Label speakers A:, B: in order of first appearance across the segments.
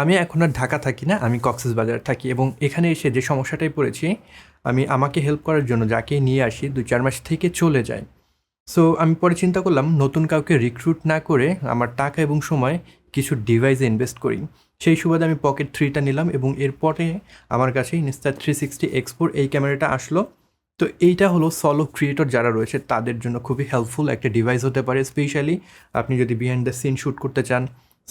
A: আমি এখন আর ঢাকা থাকি না, আমি কক্সেস বাজার থাকি এবং এখানে এসে যে সমস্যাটায় পড়েছি, আমি আমাকে হেল্প করার জন্য যাকে নিয়ে আসি দু চার মাস থেকে চলে যায়। সো আমি পরে চিন্তা করলাম, নতুন কাউকে রিক্রুট না করে আমার টাকা এবং সময় কিছু ডিভাইসে ইনভেস্ট করি। সেই সুবাদে আমি পকেট থ্রিটা নিলাম এবং এরপরে আমার কাছে ইনস্টা থ্রি সিক্সটি এক্সপোর এই ক্যামেরাটা আসলো। তো এইটা হলো সলো ক্রিয়েটর যারা রয়েছে, তাদের জন্য খুবই হেল্পফুল একটা ডিভাইস হতে পারে। স্পেশালি আপনি যদি বিহাইন্ড দ্য সিন শ্যুট করতে চান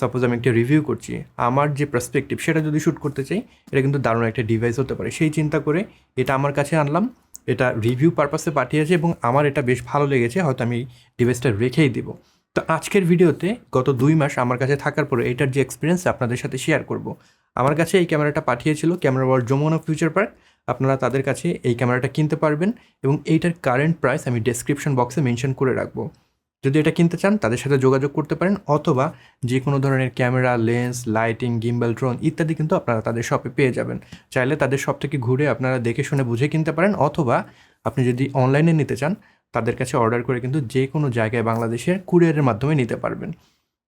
A: সাপোজ আমি একটা রিভিউ করছি, আমার যে পার্সপেক্টিভ সেটা যদি শ্যুট করতে চাই, এটা কিন্তু দারুণ একটা ডিভাইস হতে পারে। সেই চিন্তা করে এটা আমার কাছে আনলাম, এটা রিভিউ পারপাসে পাঠিয়েছে এবং আমার এটা বেশ ভালো লেগেছে, হয়তো আমি ডিভাইসটা রেখেই দিব। তো আজকের ভিডিওতে গত দুই মাস আমার কাছে থাকার পরে এটার যে এক্সপিরিয়েন্স আপনাদের সাথে শেয়ার করব। আমার কাছে এই ক্যামেরাটা পাঠিয়েছিল camera world Jamuna future park আপনারা তাদের কাছে এই ক্যামেরাটা কিনতে পারবেন এবং এইটার কারেন্ট প্রাইস আমি ডেসক্রিপশন বক্সে মেনশন করে রাখব। যদি এটা কিনতে চান, তাদের সাথে যোগাযোগ করতে পারেন অথবা যে কোনো ধরনের camera, lens, lighting, gimbal, drone ইত্যাদি কিন্তু আপনারা তাদের শপে পেয়ে যাবেন। চাইলে তাদের শপ থেকে ঘুরে আপনারা দেখে শুনে বুঝে কিনতে পারেন অথবা আপনি যদি অনলাইনে নিতে চান, তাদের কাছে অর্ডার করে কিন্তু যে কোনো জায়গায় বাংলাদেশের কুরিয়ারের মাধ্যমে নিতে পারবেন।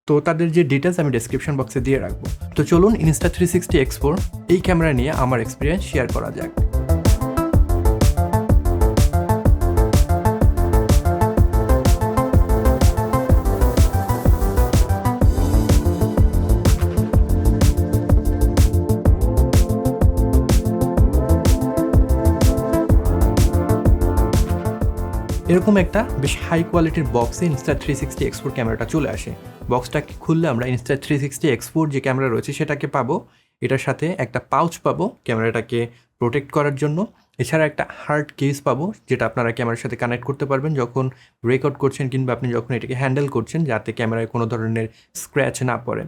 A: তো তাদের যে ডিটেলস আমি ডেসক্রিপশন বক্সে দিয়ে রাখব। তো চলুন ইনস্টা থ্রি সিক্সটি এক্সপোর এই ক্যামেরা নিয়ে আমার এক্সপিরিয়েন্স শেয়ার করা যাক। এরকম একটা বেশ হাই কোয়ালিটির বক্সে ইনস্টা থ্রি সিক্সটি এক্সপোর ক্যামেরাটা চলে আসে। বক্সটাকে খুললে আমরা ইনস্টা থ্রি সিক্সটি এক্সপোর যে ক্যামেরা রয়েছে সেটাকে পাবো। এটার সাথে একটা পাউচ পাবো ক্যামেরাটাকে প্রোটেক্ট করার জন্য। এছাড়া একটা হার্ড কেস পাবো যেটা আপনারা ক্যামেরার সাথে কানেক্ট করতে পারবেন যখন রেকর্ড করছেন কিংবা আপনি যখন এটাকে হ্যান্ডেল করছেন যাতে ক্যামেরায় কোনো ধরনের স্ক্র্যাচ না পড়ে।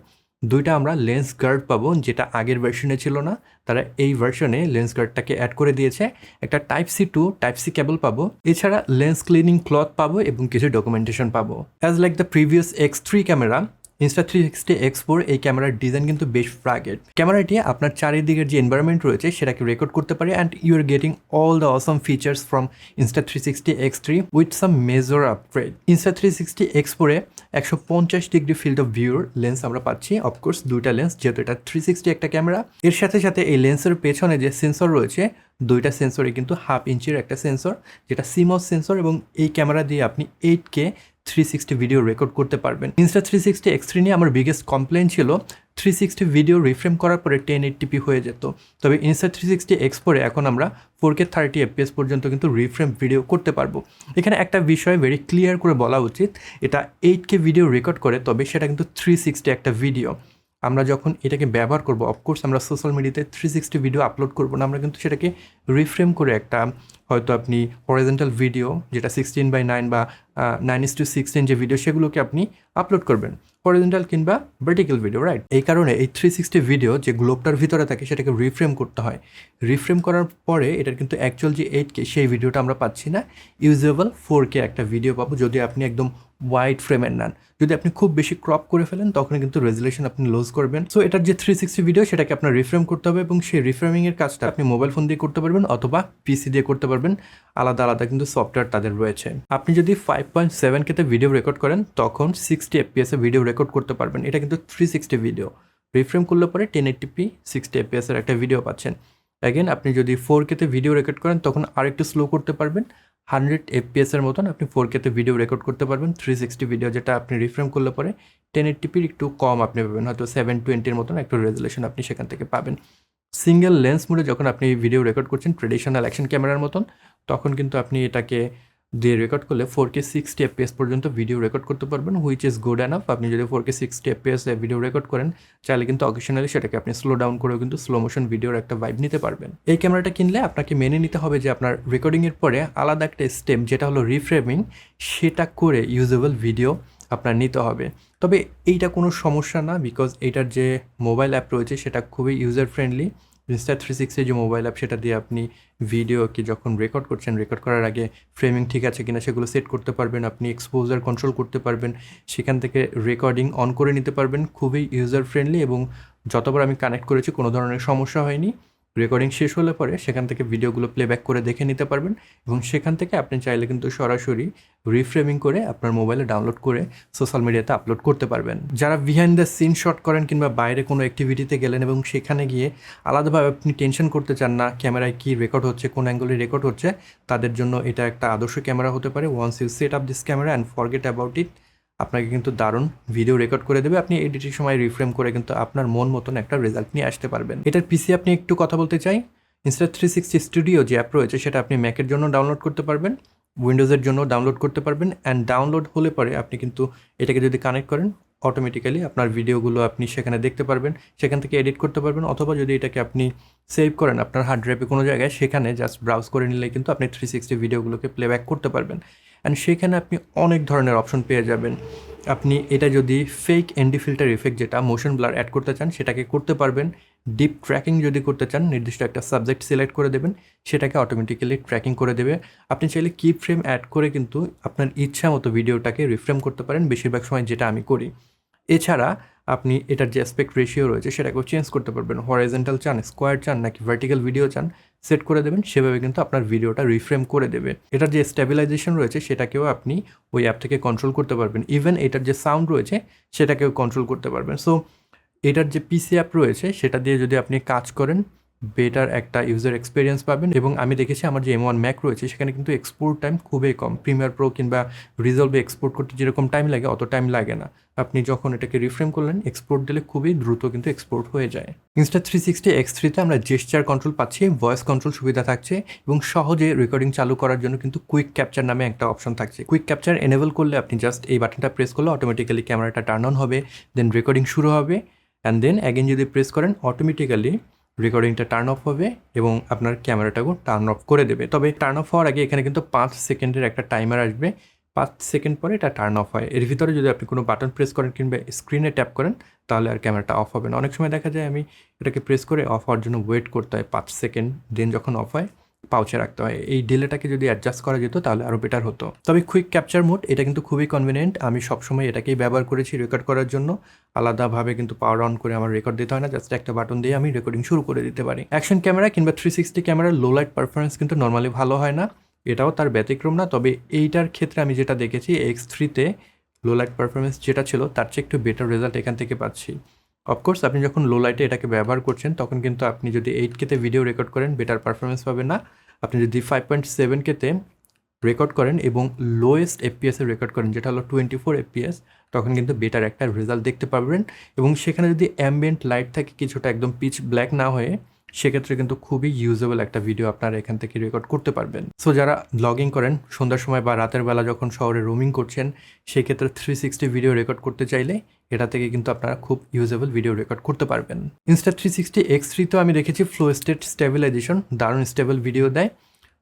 A: দুইটা আমরা লেন্স গার্ড পাবো, যেটা আগের ভার্সনে ছিল না। তারা এই ভার্সনে লেন্স গার্ডটাকে অ্যাড করে দিয়েছে। একটা type C to type C cable পাবো। এছাড়া লেন্স ক্লিনিং ক্লথ পাবো এবং কিছু ডকুমেন্টেশন পাবো। As like the previous X three camera Insta three sixty X four এই ক্যামেরার ডিজাইন কিন্তু বেশ ফ্রাগেড ক্যামেরাটি আপনার চারিদিকের যে এনভায়রনমেন্ট রয়েছে, সেটাকে রেকর্ড করতে পারে and you are getting all the awesome features from Insta three sixty X three with some major upgrade Insta three sixty X ফোরে একশো পঞ্চাশ ডিগ্রি ফিল্ড অফ ভিউর লেন্স আমরা পাচ্ছি। অফকোর্স দুইটা লেন্স যেহেতু এটা থ্রি সিক্সটি একটা ক্যামেরা। এর সাথে সাথে এই লেন্সের পেছনে যে সেন্সর রয়েছে, দুইটা সেন্সরে কিন্তু হাফ ইঞ্চির একটা সেন্সর যেটা সিমস সেন্সর এবং এই ক্যামেরা দিয়ে আপনি eight K three sixty video record করতে পারবেন। Insta three sixty X three নিয়ে আমার বিগেস্ট কমপ্লেন ছিল থ্রি সিক্সটি ভিডিও রিফ্রেম করার পরে টেন এইটটিপি হয়ে যেত। তবে ইনস্টা থ্রি সিক্সটি এক্স পরে এখন আমরা ফোর কে থার্টি এফপিএস পর্যন্ত কিন্তু রিফ্রেম ভিডিও করতে পারব। এখানে একটা বিষয় ভেরি ক্লিয়ার করে বলা উচিত, এটা এইট কে ভিডিও রেকর্ড করে, তবে সেটা কিন্তু থ্রি সিক্সটি একটা ভিডিও আমরা যখন এটাকে ব্যবহার করব অফকোর্স আমরা সোশ্যাল মিডিয়াতে থ্রি সিক্সটি ভিডিও আপলোড করব না, আমরা কিন্তু সেটাকে রিফ্রেম করে একটা, হয়তো আপনি হরিজেন্টাল ভিডিও যেটা সিক্সটিন বাই নাইন বা নাইন ইস টু সিক্সটিন যে ভিডিও সেগুলোকে আপনি আপলোড করবেন। হরিজেন্টাল কিংবা ভার্টিক্যাল ভিডিও রাইট এই কারণে এই থ্রি সিক্সটি ভিডিও যে গ্লোবটার ভিতরে থাকে, সেটাকে রিফ্রেম করতে হয়। রিফ্রেম করার পরে এটার কিন্তু অ্যাকচুয়াল যে এইট কে সেই ভিডিওটা আমরা পাচ্ছি না। ইউজেবল ফোর কে একটা ভিডিও পাবো, যদি আপনি একদম ওয়াইড ফ্রেমের নেন যদি আপনি খুব বেশি ক্রপ করে ফেলেন তখন কিন্তু রেজুলেশন আপনি লুজ করবেন। সো এটার যে থ্রি সিক্সটি ভিডিও সেটাকে আপনার রিফ্রেম করতে হবে এবং সেই রিফ্রেমিংয়ের কাজটা আপনি মোবাইল ফোন দিয়ে করতে পারবেন অথবা পিসি দিয়ে করতে পারবেন। আলাদা আলাদা কিন্তু সফটওয়্যার তাদের রয়েছে। আপনি যদি ফাইভ পয়েন্ট সেভেন কেতে ভিডিও রেকর্ড করেন, তখন সিক্সটি এফপিএসে ভিডিও রেকর্ড করতে পারবেন। এটা কিন্তু থ্রি সিক্সটি ভিডিও রিফ্রেম করলে পরে টেন এইটটিপি সিক্সটি এফপিএসের একটা ভিডিও পাচ্ছেন। অ্যাগেন আপনি যদি ফোর কেতে ভিডিও রেকর্ড করেন, তখন আরেকটু স্লো করতে পারবেন। হান্ড্রেড এফপিএসের মতন আপনি ফোর কেতে ভিডিও রেকর্ড করতে পারবেন থ্রি সিক্সটি ভিডিও যেটা আপনি রিফ্রেম করলে পরে টেন এইটটিপির একটু কম আপনি পাবেন, হয়তো সেভেন টোয়েন্টির মতন একটু রেজুলেশন আপনি সেখান থেকে পাবেন। সিঙ্গেল লেন্স মোডে যখন আপনি ভিডিও রেকর্ড করছেন ট্রেডিশনাল অ্যাকশন ক্যামেরার মতন, তখন কিন্তু আপনি এটাকে দিয়ে রেকর্ড করলে ফোর কে সিক্সটি এফপিএস পর্যন্ত ভিডিও রেকর্ড করতে পারবেন হুইচ ইজ গুড অ্যানাফ আপনি যদি four K sixty FPS video record করেন, চাইলে কিন্তু অকেশনালি সেটাকে আপনি স্লো ডাউন করেও কিন্তু স্লো মোশন ভিডিওর একটা ভাইব নিতে পারবেন। এই ক্যামেরাটা কিনলে আপনাকে মেনে নিতে হবে যে আপনার রেকর্ডিংয়ের পরে আলাদা একটা স্টেপ যেটা হলো রিফ্রেমিং সেটা করে ইউজেবল ভিডিও আপনার নিতে হবে। তবে এইটা কোনো সমস্যা না বিকজ এইটার যে মোবাইল অ্যাপ রয়েছে, সেটা খুবই ইউজার ফ্রেন্ডলি ইনস্টা থ্রি সিক্সে যে মোবাইল অ্যাপ সেটা দিয়ে আপনি ভিডিও কি যখন রেকর্ড করছেন রেকর্ড করার আগে ফ্রেমিং ঠিক আছে কিনা সেগুলো সেট করতে পারবেন, আপনি এক্সপোজার কন্ট্রোল করতে পারবেন, সেখান থেকে রেকর্ডিং অন করে নিতে পারবেন, খুবই ইউজার ফ্রেন্ডলি এবং যতবার আমি কানেক্ট করেছি কোনো ধরনের সমস্যা হয়নি। রেকর্ডিং শেষ হলে পরে সেখান থেকে ভিডিওগুলো প্লেব্যাক করে দেখে নিতে পারবেন এবং সেখান থেকে আপনি চাইলে কিন্তু সরাসরি রিফ্রেমিং করে আপনার মোবাইলে ডাউনলোড করে সোশ্যাল মিডিয়াতে আপলোড করতে পারবেন। যারা বিহাইন্ড দ্য সিন শট করেন কিংবা বাইরে কোনো অ্যাক্টিভিটিতে গেলেন এবং সেখানে গিয়ে আলাদাভাবে আপনি টেনশন করতে চান না ক্যামেরায় কী রেকর্ড হচ্ছে, কোন অ্যাঙ্গলে রেকর্ড হচ্ছে, তাদের জন্য এটা একটা আদর্শ ক্যামেরা হতে পারে। Once you set up this camera and forget about it আপনাকে কিন্তু দারুণ ভিডিও রেকর্ড করে দেবে। আপনি এডিটের সময় রিফ্রেম করে কিন্তু আপনার মন মতন একটা রেজাল্ট নিয়ে আসতে পারবেন। এটার পিসি আপনি একটু কথা বলতে চাই। ইনস্টা থ্রি সিক্সটি স্টুডিও যে অ্যাপ রয়েছে, সেটা আপনি ম্যাকের জন্য ডাউনলোড করতে পারবেন উইন্ডোজের জন্য ডাউনলোড করতে পারবেন অ্যান্ড ডাউনলোড হলে পরে আপনি কিন্তু এটাকে যদি কানেক্ট করেন অটোমেটিক্যালি আপনার ভিডিওগুলো আপনি সেখানে দেখতে পারবেন, সেখান থেকে এডিট করতে পারবেন, অথবা যদি এটাকে আপনি সেভ করেন আপনার হার্ড ড্রাইভে কোনো জায়গায়, সেখানে জাস্ট ব্রাউজ করে নিলে কিন্তু আপনি থ্রি সিক্সটি ভিডিওগুলোকে প্লেব্যাক করতে পারবেন। অ্যান্ড সেখানে আপনি অনেক ধরনের অপশন পেয়ে যাবেন। আপনি এটা যদি ফেক এন্ডি ফিল্টার ইফেক্ট যেটা মোশন ব্লার অ্যাড করতে চান, সেটাকে করতে পারবেন। ডিপ ট্র্যাকিং যদি করতে চান, নির্দিষ্ট একটা সাবজেক্ট সিলেক্ট করে দেবেন, সেটাকে অটোমেটিক্যালি ট্র্যাকিং করে দেবে। আপনি চাইলে কি ফ্রেম অ্যাড করে কিন্তু আপনার ইচ্ছা মতো ভিডিওটাকে রিফ্রেম করতে পারেন, বেশিরভাগ সময় যেটা আমি করি। এছাড়া আপনি এটার যে অ্যাসপেক্ট রেশিও রয়েছে সেটাকেও চেঞ্জ করতে পারবেন। হরাইজেন্টাল চান স্কোয়ার চান, নাকি ভার্টিক্যাল ভিডিও চান সেট করে দেবেন, সেভাবে কিন্তু আপনার ভিডিওটা রিফ্রেম করে দেবে এটার যে স্ট্যাবিলাইজেশন রয়েছে সেটাকেও আপনি ওই অ্যাপ থেকে কন্ট্রোল করতে পারবেন। ইভেন এটার যে সাউন্ড রয়েছে সেটাকেও কন্ট্রোল করতে পারবেন। সো এটার যে পিসি অ্যাপ রয়েছে সেটা দিয়ে যদি আপনি কাজ করেন বেটার একটা ইউজার এক্সপিরিয়েন্স পাবেন এবং আমি দেখেছি আমার যে এম ওয়ান ম্যাক রয়েছে, সেখানে কিন্তু এক্সপোর্ট টাইম খুবই কম। প্রিমিয়ার প্রো কিংবা রিজলভে এক্সপোর্ট করতে যেরকম টাইম লাগে, অত টাইম লাগে না। আপনি যখন এটাকে রিফ্রেম করলেন এক্সপোর্ট দিলে খুবই দ্রুত কিন্তু এক্সপোর্ট হয়ে যায়। ইনস্টা থ্রি সিক্সটি এক্স থ্রিতে আমরা জেস্টার কন্ট্রোল পাচ্ছি ভয়েস কন্ট্রোল সুবিধা থাকছে এবং সহজে রেকর্ডিং চালু করার জন্য কিন্তু কুইক ক্যাপচার নামে একটা অপশন থাকছে। কুইক ক্যাপচার এনেবল করলে আপনি জাস্ট এই বাটনটা প্রেস করলে অটোমেটিক্যালি ক্যামেরাটা টার্ন অন হবে দেন রেকর্ডিং শুরু হবে অ্যান্ড দেন অ্যাগেন যদি প্রেস করেন অটোমেটিক্যালি রেকর্ডিংটা টার্ন অফ হবে এবং আপনার ক্যামেরাটাকেও টার্ন অফ করে দেবে। তবে টার্ন অফ হওয়ার আগে এখানে কিন্তু পাঁচ সেকেন্ডের একটা টাইমার আসবে। পাঁচ সেকেন্ড পরে এটা টার্ন অফ হয়। এর ভিতরে যদি আপনি কোনো বাটন প্রেস করেন কিংবা স্ক্রিনে ট্যাপ করেন, তাহলে আর ক্যামেরাটা অফ হবে না। অনেক সময় দেখা যায় আমি এটাকে প্রেস করে অফ হওয়ার জন্য ওয়েট করতে হয় পাঁচ সেকেন্ড দেন যখন অফ হয় পাউচে রাখতে হয়। এই ডিলেটাকে যদি অ্যাডজাস্ট করা যেত তাহলে আরও বেটার হতো। তবে কুইক ক্যাপচার মোড এটা কিন্তু খুবই কনভিনিয়েন্ট আমি সবসময় এটাকেই ব্যবহার করেছি রেকর্ড করার জন্য। আলাদাভাবে কিন্তু পাওয়ার অন করে আমার রেকর্ড দিতে হয় না। জাস্ট একটা বাটন দিয়ে আমি রেকর্ডিং শুরু করে দিতে পারি। অ্যাকশন ক্যামেরা কিংবা থ্রি সিক্সটি ক্যামেরার লো লাইট পারফরমেন্স কিন্তু নর্মালি ভালো হয় না। এটাও তার ব্যতিক্রম না। তবে এইটার ক্ষেত্রে আমি যেটা দেখেছি এক্স থ্রিতে লো লাইট পারফরমেন্স যেটা ছিল, তার চেয়ে একটু বেটার রেজাল্ট এখান থেকে পাচ্ছি। অফকোর্স আপনি যখন লো লাইটে এটাকে ব্যবহার করছেন, তখন কিন্তু আপনি যদি এইট কেতে ভিডিও রেকর্ড করেন বেটার পারফরমেন্স পাবেন না। আপনি যদি ফাইভ পয়েন্ট সেভেন কেতে রেকর্ড করেন এবং লোয়েস্ট এফপিএসে রেকর্ড করেন, যেটা হলো টোয়েন্টি ফোর এফপিএস তখন কিন্তু বেটার একটা রেজাল্ট দেখতে পাবেন এবং সেখানে যদি অ্যাম্বিয়েন্ট লাইট থাকে, কিছুটা একদম পিচ ব্ল্যাক না হয়ে সেক্ষেত্রে কিন্তু খুবই ইউজেবল একটা ভিডিও আপনারা এখান থেকে রেকর্ড করতে পারবেন। সো যারা ব্লগিং করেন, সন্ধ্যার সময় বা রাতের বেলা যখন শহরে রোমিং করছেন, সেক্ষেত্রে থ্রি সিক্সটি ভিডিও রেকর্ড করতে চাইলে এটা থেকে কিন্তু আপনারা খুব ইউজেবল ভিডিও রেকর্ড করতে পারবেন। Insta three sixty X three তো আমি রেখেছি ফ্লো স্টেট স্টেবিলাইজেশন দারুণ স্টেবল ভিডিও দেয়।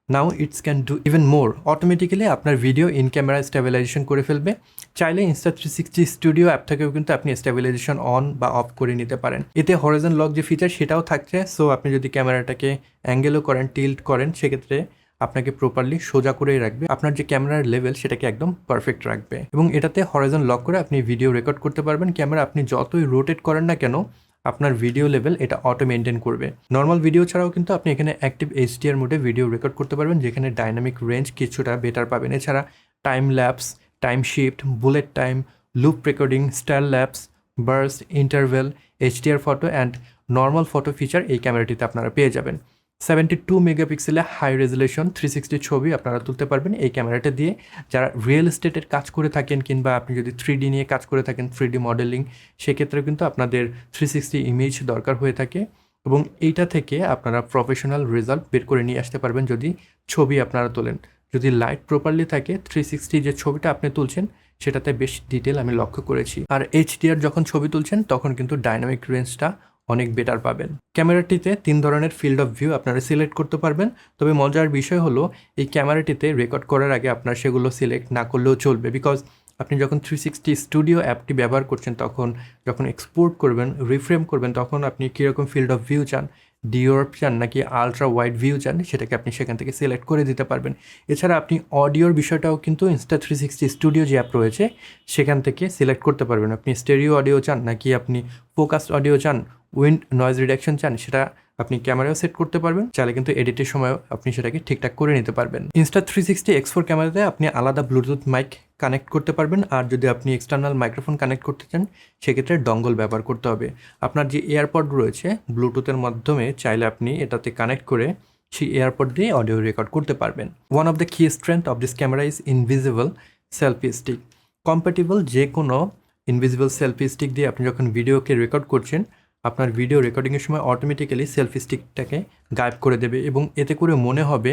A: Now it's can do even more automatically আপনার ভিডিও ইন ক্যামেরা স্টেবিলাইজেশন করে ফেলবে। চাইলে Insta three sixty studio app থেকেও কিন্তু আপনি স্টেবিলাইজেশন অন বা অফ করে নিতে পারেন। এতে হরিজন লক যে ফিচার সেটাও থাকছে। সো আপনি যদি ক্যামেরাটাকে অ্যাঙ্গেলও করেন টিল্ট করেন, সেক্ষেত্রে আপনাকে প্রপারলি সোজা করেই রাখবে। আপনার যে ক্যামেরার লেভেল সেটাকে একদম পারফেক্ট রাখবে। এবং এটাতে হরাইজন লক করে আপনি ভিডিও রেকর্ড করতে পারবেন। ক্যামেরা আপনি যতই রোটেট করেন না কেন আপনার ভিডিও লেভেল এটা অটো মেনটেন করবে। নর্মাল ভিডিও ছাড়াও কিন্তু আপনি এখানে অ্যাক্টিভ এইচডিআর মোডে ভিডিও রেকর্ড করতে পারবেন, যেখানে ডাইনামিক রেঞ্জ কিছুটা বেটার পাবেন। এছাড়া time lapse time shift bullet time loop recording style lapse burst interval HDR photo and normal photo feature এই ক্যামেরাটিতে আপনারা পেয়ে যাবেন। সেভেন্টি টু মেগাপিক্সেলে হাই রেজুলেশন থ্রি সিক্সটি ছবি আপনারা তুলতে পারবেন এই ক্যামেরাটা দিয়ে। যারা রিয়েল এস্টেটের কাজ করে থাকেন কিংবা আপনি যদি থ্রি ডি নিয়ে কাজ করে থাকেন, থ্রি ডি মডেলিং সেক্ষেত্রে কিন্তু আপনাদের থ্রি সিক্সটি ইমেজ দরকার হয়ে থাকে এবং এইটা থেকে আপনারা প্রফেশনাল রেজাল্ট বের করে নিয়ে আসতে পারবেন যদি ছবি আপনারা তোলেন। যদি লাইট প্রপারলি থাকে, থ্রি সিক্সটি যে ছবিটা আপনি তুলছেন, সেটাতে বেশ ডিটেল আমি লক্ষ্য করেছি। আর এইচডিআর যখন ছবি তুলছেন, তখন কিন্তু ডাইনামিক রেঞ্জটা অনেক বেটার পাবেন। ক্যামেরাটিতে তিন ধরনের ফিল্ড অফ ভিউ আপনারা সিলেক্ট করতে পারবেন। তবে মজার বিষয় হলো, এই ক্যামেরাটিতে রেকর্ড করার আগে আপনার সেগুলো সিলেক্ট না করলেও চলবে। বিকজ আপনি যখন থ্রি সিক্সটি স্টুডিও অ্যাপটি ব্যবহার করছেন, তখন যখন এক্সপোর্ট করবেন রিফ্রেম করবেন, তখন আপনি কীরকম ফিল্ড অফ ভিউ চান? ডিওর চান নাকি আলট্রা ওয়াইড ভিউ চান? সেটাকে আপনি সেখান থেকে সিলেক্ট করে দিতে পারবেন। এছাড়া আপনি অডিওর বিষয়টাও কিন্তু ইনস্টা থ্রি সিক্সটি স্টুডিও যে অ্যাপ রয়েছে, সেখান থেকে সিলেক্ট করতে পারবেন। আপনি স্টেরিও অডিও চান নাকি আপনি ফোকাসড অডিও চান উইন্ড নয়েজ রিডাকশন চান, সেটা আপনি ক্যামেরাও সেট করতে পারবেন। চাইলে কিন্তু এডিটের সময়ও আপনি সেটাকে ঠিকঠাক করে নিতে পারবেন। Insta three sixty X four ক্যামেরাতে আপনি আলাদা ব্লুটুথ মাইক কানেক্ট করতে পারবেন। আর যদি আপনি এক্সটার্নাল মাইক্রোফোন কানেক্ট করতে চান, সেক্ষেত্রে ডঙ্গল ব্যবহার করতে হবে। আপনার যে এয়ারপড রয়েছে ব্লুটুথের মাধ্যমে চাইলে আপনি এটাতে কানেক্ট করে সেই এয়ারপড দিয়ে অডিও রেকর্ড করতে পারবেন। One of the key strength of this camera is invisible selfie stick compatible যে কোনো ইনভিজিবল সেলফি স্টিক দিয়ে আপনি যখন ভিডিওকে রেকর্ড করছেন, আপনার ভিডিও রেকর্ডিংয়ের সময় অটোমেটিক্যালি সেলফি স্টিকটাকে গায়েব করে দেবে এবং এতে করে মনে হবে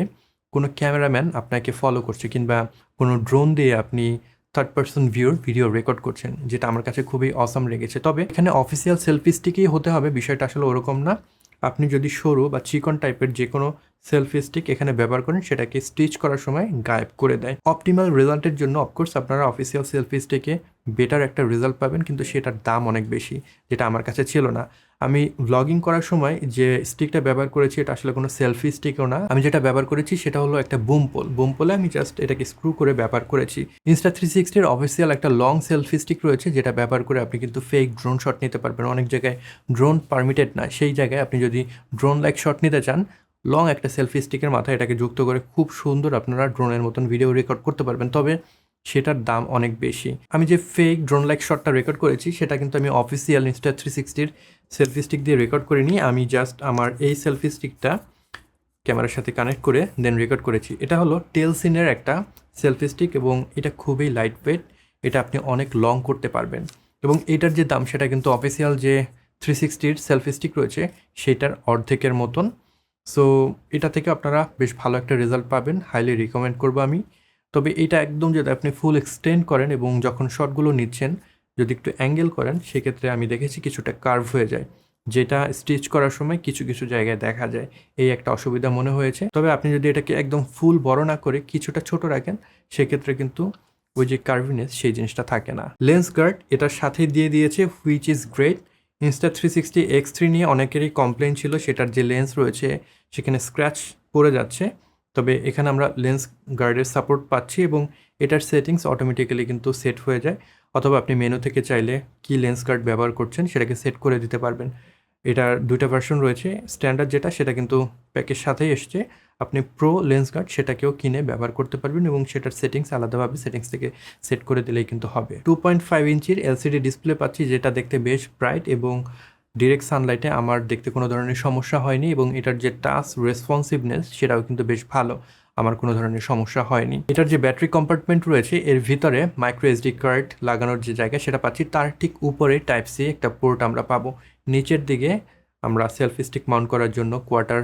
A: কোনো ক্যামেরাম্যান আপনাকে ফলো করছে কিংবা কোনো ড্রোন দিয়ে আপনি থার্ড পার্সন ভিউর ভিডিও রেকর্ড করছেন, যেটা আমার কাছে খুবই অসাম লেগেছে। তবে এখানে অফিসিয়াল সেলফি স্টিকই হতে হবে, বিষয়টা আসলে ওরকম না। আপনি যদি সরু বা চিকন টাইপের যে কোনো সেলফি স্টিক এখানে ব্যবহার করেন, সেটাকে স্টিচ করার সময় গায়েব করে দেয়। অপটিমাল রেজাল্টের জন্য অফকোর্স আপনারা অফিসিয়াল সেলফি স্টিকে বেটার একটা রেজাল্ট পাবেন, কিন্তু সেটার দাম অনেক বেশি, যেটা আমার কাছে ছিল না। আমি ব্লগিং করার সময় যে স্টিকটা ব্যবহার করেছি, এটা আসলে কোনো সেলফি স্টিকও না। আমি যেটা ব্যবহার করেছি, সেটা হলো একটা বুমপোল বুমপোলে আমি জাস্ট এটাকে স্ক্রু করে ব্যবহার করেছি। ইনস্টা থ্রি সিক্সটির অফিসিয়াল একটা লং সেলফি স্টিক রয়েছে, যেটা ব্যবহার করে আপনি কিন্তু ফেক ড্রোন শট নিতে পারবেন। অনেক জায়গায় ড্রোন পারমিটেড না, সেই জায়গায় আপনি যদি ড্রোন লাইক শট নিতে চান লং একটা সেলফি স্টিকের মাথায় এটাকে যুক্ত করে খুব সুন্দর আপনারা ড্রোনের মতন ভিডিও রেকর্ড করতে পারবেন। তবে সেটার দাম অনেক বেশি। আমি যে ফেক ড্রোন লাইক শটটা রেকর্ড করেছি, সেটা কিন্তু আমি অফিসিয়াল ইনস্টা থ্রি সিক্সটির সেলফি স্টিক দিয়ে রেকর্ড করিনি আমি জাস্ট আমার এই সেলফি স্টিকটা ক্যামেরার সাথে কানেক্ট করে দেন রেকর্ড করেছি। এটা হলো টেলসিনের একটা সেলফি স্টিক এবং এটা খুবই লাইট ওয়েট এটা আপনি অনেক লং করতে পারবেন। এবং এটার যে দাম, সেটা কিন্তু অফিসিয়াল যে থ্রি সিক্সটির সেলফি স্টিক রয়েছে, সেটার অর্ধেকের মতন সো এটা থেকে আপনারা বেশ ভালো একটা রেজাল্ট পাবেন। হাইলি রিকমেন্ড করব আমি। তবে এটা একদম যদি আপনি ফুল এক্সটেন্ড করেন এবং যখন শটগুলো নিচ্ছেন, যদি একটু অ্যাঙ্গেল করেন, সেক্ষেত্রে আমি দেখেছি কিছুটা কার্ভ হয়ে যায়। যেটা স্টিচ করার সময় কিছু কিছু জায়গায় দেখা যায়। এই একটা অসুবিধা মনে হয়েছে। তবে আপনি যদি এটাকে একদম ফুল বড় না করে কিছুটা ছোট রাখেন, সেক্ষেত্রে কিন্তু ওই যে কার্ভিনেস সেই জিনিসটা থাকে না। লেন্স গার্ড এটার সাথে দিয়ে দিয়েছে which is great Insta three sixty X three নিয়ে অনেকেরই কমপ্লেন ছিল, সেটার যে লেন্স রয়েছে সেখানে স্ক্র্যাচ পড়ে যাচ্ছে। তবে এখানে আমরা লেন্স গার্ডের সাপোর্ট পাচ্ছি এবং এটার সেটিংস অটোমেটিক্যালি কিন্তু সেট হয়ে যায়। অথবা আপনি মেনু থেকে চাইলে কি লেন্স গার্ড ব্যবহার করছেন সেটাকে সেট করে দিতে পারবেন। এটার দুইটা ভার্সন রয়েছে। স্ট্যান্ডার্ড যেটা সেটা কিন্তু প্যাকের সাথেই এসছে। আপনি প্রো লেন্স গার্ড সেটাকেও কিনে ব্যবহার করতে পারবেন এবং সেটার সেটিংস আলাদাভাবে সেটিংস থেকে সেট করে দিলেই কিন্তু হবে। টু পয়েন্ট ফাইভ ইঞ্চির এলসিডি ডিসপ্লে পাচ্ছি যেটা দেখতে বেশ ব্রাইট এবং ডিরেক্ট সানলাইটে আমার দেখতে কোনো ধরনের সমস্যা হয়নি এবং এটার যে টাচ রেসপন্সিভনেস সেটাও কিন্তু বেশ ভালো। আমার কোনো ধরনের সমস্যা হয়নি। এটার যে ব্যাটারি কম্পার্টমেন্ট রয়েছে, এর ভিতরে মাইক্রো এসডি কার্ড লাগানোর যে জায়গা, সেটা পাচ্ছি। তার ঠিক উপরে টাইপ সি একটা পোর্ট আমরা পাবো। নিচের দিকে আমরা সেলফি স্টিক মাউন্ট করার জন্য কোয়ার্টার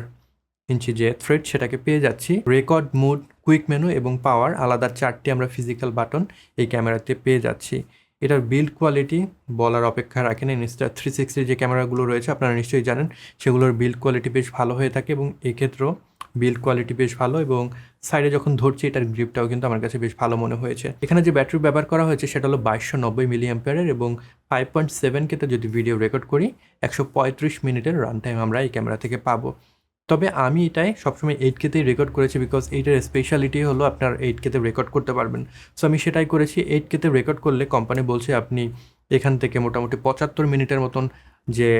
A: ইঞ্চি যে থ্রেড সেটাকে পেয়ে যাচ্ছি। রেকর্ড মুড কুইক মেনু এবং পাওয়ার আলাদা চারটি আমরা ফিজিক্যাল বাটন এই ক্যামেরাতে পেয়ে যাচ্ছি। এটার বিল্ড কোয়ালিটি বলার অপেক্ষা রাখেন। ইনস্টা থ্রি সিক্সটির যে ক্যামেরাগুলো রয়েছে, আপনারা নিশ্চয়ই জানেন, সেগুলোর বিল্ড কোয়ালিটি বেশ ভালো হয়ে থাকে এবং এক্ষেত্রেও বিল্ড কোয়ালিটি বেশ ভালো এবং সাইডে যখন ধরছি, এটার গ্রিপটাও কিন্তু আমার কাছে বেশ ভালো মনে হয়েছে। এখানে যে ব্যাটারি ব্যবহার করা হয়েছে, সেটা হলো বাইশশো নব্বই মিলি অ্যাম্পিয়ারের এবং ফাইভ পয়েন্ট সেভেন কেতে যদি ভিডিও রেকর্ড করি, একশো পঁয়ত্রিশ মিনিটের রান টাইম আমরা এই ক্যামেরা থেকে পাবো। তবে আমি এটাই সবসময় এইট কেতেই রেকর্ড করেছি বিকজ এইটার স্পেশালিটি হলো আপনার এইট কেতে রেকর্ড করতে পারবেন। সো আমি সেটাই করেছি এইট কেতে রেকর্ড করলে কোম্পানি বলছে আপনি এখান থেকে মোটামুটি পঁচাত্তর মিনিটের মতন যে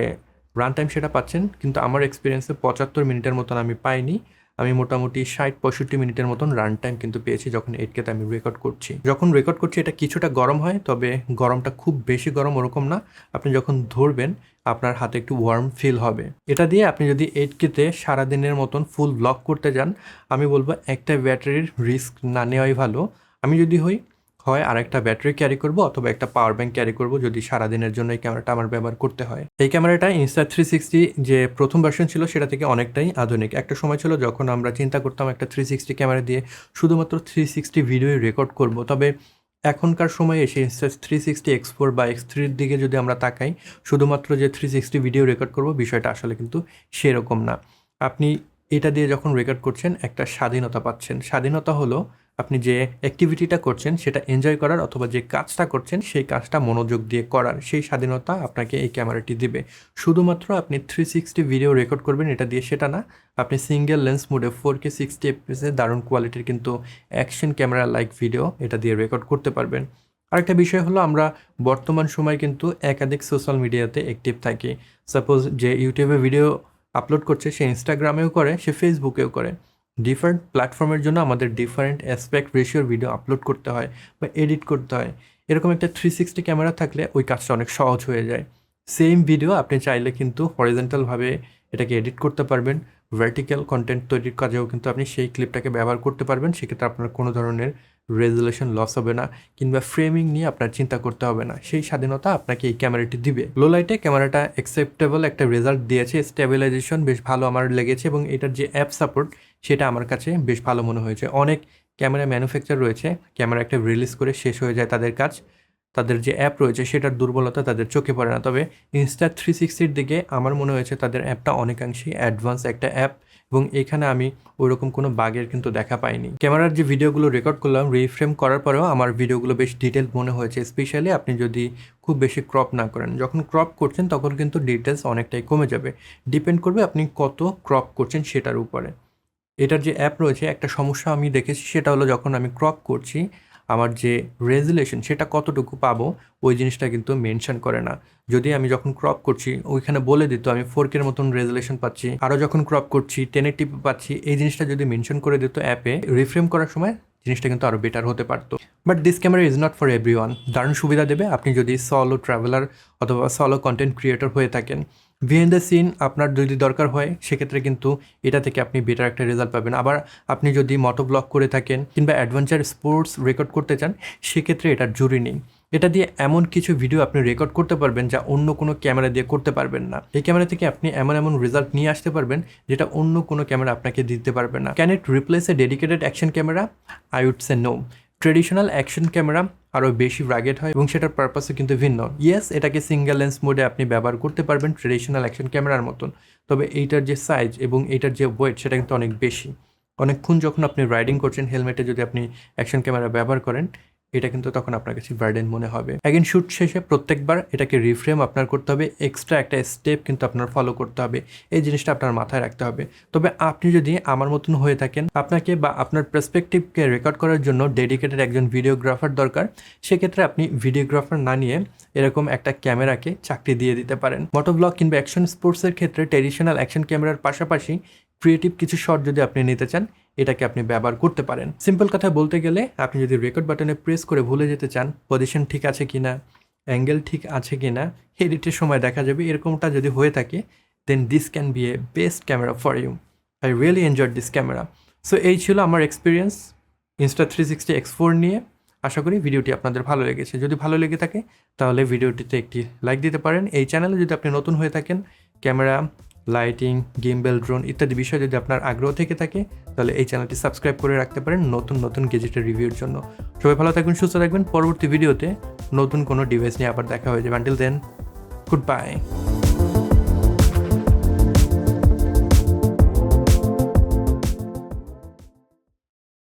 A: রান টাইম সেটা পাচ্ছেন, কিন্তু আমার এক্সপিরিয়েন্সে পঁচাত্তর মিনিটের মতন আমি পাইনি। আমি মোটামুটি ষাট পঁয়ষট্টি মিনিটের মতন রান টাইম কিন্তু পেয়েছি যখন এইট কেতে আমি রেকর্ড করছি। যখন রেকর্ড করছি এটা কিছুটা গরম হয়, তবে গরমটা খুব বেশি গরম ওরকম না। আপনি যখন ধরবেন আপনার হাতে একটু ওয়ার্ম ফিল হবে। এটা দিয়ে আপনি যদি এইট কেতে সারাদিনের মতন ফুল ব্লক করতে যান, আমি বলব একটা ব্যাটারির রিস্ক না নেওয়াই ভালো। আমি যদি হই, হয় আর একটা ব্যাটারি ক্যারি করব অথবা একটা পাওয়ার ব্যাংক ক্যারি করব যদি সারাদিনের জন্য এই ক্যামেরাটা আমার ব্যবহার করতে হয়। এই ক্যামেরাটা ইনস্টা থ্রি সিক্সটি যে প্রথম ভার্সন ছিল সেটা থেকে অনেকটাই আধুনিক। একটা সময় ছিল যখন আমরা চিন্তা করতাম একটা থ্রি সিক্সটি ক্যামেরা দিয়ে শুধুমাত্র থ্রি সিক্সটি ভিডিও রেকর্ড করব। তবে এখনকার সময়ে এসে থ্রি সিক্সটি এক্স ফোর বা এক্স থ্রির দিকে যদি আমরা তাকাই, শুধুমাত্র যে থ্রি সিক্সটি ভিডিও রেকর্ড করব, বিষয়টা আসলে কিন্তু সেরকম না। আপনি এটা দিয়ে যখন রেকর্ড করছেন, একটা স্বাধীনতা পাচ্ছেন। স্বাধীনতা হলো আপনি যে অ্যাক্টিভিটিটা করছেন, সেটা এনজয় করার অথবা যে কাজটা করছেন, সেই কাজটা মনোযোগ দিয়ে করার সেই স্বাধীনতা আপনাকে এই ক্যামেরাটি দিবে। শুধুমাত্র আপনি থ্রি সিক্সটি ভিডিও রেকর্ড করবেন, এটা দিয়ে সেটা না। আপনি সিঙ্গেল লেন্স মোডে ফোর কে সিক্সটি এফপিএসে দারুণ কোয়ালিটির কিন্তু অ্যাকশন ক্যামেরা লাইক ভিডিও এটা দিয়ে রেকর্ড করতে পারবেন। আরেকটা বিষয় হলো, আমরা বর্তমান সময় কিন্তু একাধিক সোশ্যাল মিডিয়াতে অ্যাক্টিভ থাকি। সাপোজ যে ইউটিউবে ভিডিও আপলোড করছে, সে ইনস্টাগ্রামেও করে, সে ফেসবুকেও করে। ডিফারেন্ট প্ল্যাটফর্মের জন্য আমাদের ডিফারেন্ট অ্যাসপেক্ট রেশিওর ভিডিও আপলোড করতে হয় বা এডিট করতে হয়। এরকম একটা থ্রি সিক্সটি ক্যামেরা থাকলে ওই কাজটা অনেক সহজ হয়ে যায়। সেম ভিডিও আপনি চাইলে কিন্তু হরিজেন্টালভাবে এটাকে এডিট করতে পারবেন। ভার্টিক্যাল কন্টেন্ট তৈরির কাজেও কিন্তু আপনি সেই ক্লিপটাকে ব্যবহার করতে পারবেন। সেক্ষেত্রে আপনার কোনো ধরনের রেজুলেশন লস হবে না কিংবা ফ্রেমিং নিয়ে আপনার চিন্তা করতে হবে না। সেই স্বাধীনতা আপনাকে এই ক্যামেরাটি দিবে। লো লাইটে ক্যামেরাটা অ্যাকসেপ্টেবল একটা রেজাল্ট দিয়েছে। স্টেবিলাইজেশন বেশ ভালো আমার লেগেছে এবং এটার যে অ্যাপ সাপোর্ট সেটা আমার কাছে বেশ ভালো মনে হয়েছে। অনেক ক্যামেরা ম্যানুফ্যাকচার রয়েছে, ক্যামেরা একটা রিলিজ করে শেষ হয়ে যায় তাদের কাজ। তাদের যে অ্যাপ রয়েছে সেটার দুর্বলতা তাদের চোখে পড়ে না। তবে ইনস্টা থ্রি সিক্সটির দিকে আমার মনে হয়েছে তাদের অ্যাপটা অনেকাংশেই অ্যাডভান্স একটা অ্যাপ এবং এখানে আমি ওইরকম কোনো বাগের কিন্তু দেখা পাইনি। ক্যামেরার যে ভিডিওগুলো রেকর্ড করলাম রিফ্রেম করার পরেও আমার ভিডিওগুলো বেশ ডিটেল মনে হয়েছে। স্পেশালি আপনি যদি খুব বেশি ক্রপ না করেন, যখন ক্রপ করছেন তখন কিন্তু ডিটেলস অনেকটাই কমে যাবে। ডিপেন্ড করবে আপনি কত ক্রপ করছেন সেটার উপরে। এটার যে অ্যাপ রয়েছে, একটা সমস্যা আমি দেখেছি, সেটা হলো যখন আমি ক্রপ করছি, আমার যে রেজুলেশন সেটা কতটুকু পাবো, ওই জিনিসটা কিন্তু মেনশন করে না। যদি আমি যখন ক্রপ করছি, ওইখানে বলে দিত, আমি ফোর কের মতন রেজুলেশন পাচ্ছি আরও যখন ক্রপ করছি টেনের টিপ পাচ্ছি, এই জিনিসটা যদি মেনশন করে দিত অ্যাপে রিফ্রেম করার সময় জিনিসটা কিন্তু আরও বেটার হতে পারতো। But this camera is not for everyone দারুণ সুবিধা দেবে আপনি যদি সলো ট্রাভেলার অথবা সলো কন্টেন্ট ক্রিয়েটর হয়ে থাকেন। বিহাইন্ড দ্য সিন আপনার যদি দরকার হয়, সেক্ষেত্রে কিন্তু এটা থেকে আপনি বেটার একটা রেজাল্ট পাবেন। আবার আপনি যদি মটো ব্লগ করে থাকেন কিংবা অ্যাডভেঞ্চার স্পোর্টস রেকর্ড করতে চান, সেক্ষেত্রে এটা জরুরি নেই। এটা দিয়ে এমন কিছু ভিডিও আপনি রেকর্ড করতে পারবেন যা অন্য কোনো ক্যামেরা দিয়ে করতে পারবেন না। এই ক্যামেরা থেকে আপনি এমন এমন রেজাল্ট নিয়ে আসতে পারবেন যেটা অন্য কোনো ক্যামেরা আপনাকে দিতে পারবে না। Can it replace a dedicated action camera I would say no traditional action camera আরও বেশি রাগেড হয় এবং সেটার পারপাসও কিন্তু ভিন্ন। ইয়েস এটাকে সিঙ্গেল লেন্স মোডে আপনি ব্যবহার করতে পারবেন ট্রেডিশনাল অ্যাকশন ক্যামেরার মতন। তবে এইটার যে সাইজ এবং এইটার যে ওয়েট সেটা কিন্তু অনেক বেশি। অনেকক্ষণ যখন আপনি রাইডিং করছেন হেলমেটে যদি আপনি অ্যাকশন ক্যামেরা ব্যবহার করেন এটা কিন্তু তখন আপনার কাছে বার্ডেন মনে হবে। অ্যাগেন শ্যুট শেষে প্রত্যেকবার এটাকে রিফ্রেম আপনার করতে হবে। এক্সট্রা একটা স্টেপ কিন্তু আপনার ফলো করতে হবে। এই জিনিসটা আপনার মাথায় রাখতে হবে। তবে আপনি যদি আমার মতন হয়ে থাকেন, আপনাকে বা আপনার পার্সপেক্টিভকে রেকর্ড করার জন্য ডেডিকেটেড একজন ভিডিওগ্রাফার দরকার, সেক্ষেত্রে আপনি ভিডিওগ্রাফার না নিয়ে এরকম একটা ক্যামেরাকে চাকরি দিয়ে দিতে পারেন। মোটোব্লগ কিংবা অ্যাকশন স্পোর্টসের ক্ষেত্রে ট্রেডিশনাল অ্যাকশন ক্যামেরার পাশাপাশি ক্রিয়েটিভ কিছু শট যদি আপনি নিতে চান এটাকে আপনি ব্যবহার করতে পারেন। সিম্পল কথা বলতে গেলে আপনি যদি রেকর্ড বাটনে প্রেস করে ভুলে যেতে চান পজিশন ঠিক আছে কি না অ্যাঙ্গেল ঠিক আছে কি না এডিটের সময় দেখা যাবে এরকমটা যদি হয়ে থাকে then this can be a best camera for you I really enjoyed this camera so এই ছিল আমার experience Insta three sixty X four নিয়ে। আশা করি ভিডিওটি আপনাদের ভালো লেগেছে। যদি ভালো লেগে থাকে, তাহলে ভিডিওটিতে একটি লাইক দিতে পারেন। এই চ্যানেলে যদি আপনি নতুন হয়ে থাকেন ক্যামেরা লাইটিং গিম্বেল ড্রোন ইত্যাদি বিষয়ে যদি আপনার আগ্রহ থেকে থাকে, তাহলে এই চ্যানেলটি সাবস্ক্রাইব করে রাখতে পারেন নতুন নতুন গেজেটের রিভিউর জন্য। সবাই ভালো থাকবেন সুস্থ থাকবেন। পরবর্তী ভিডিওতে নতুন কোনো ডিভাইস নিয়ে আবার দেখা হয়ে যাবে। আনটিল দেন গুড বাই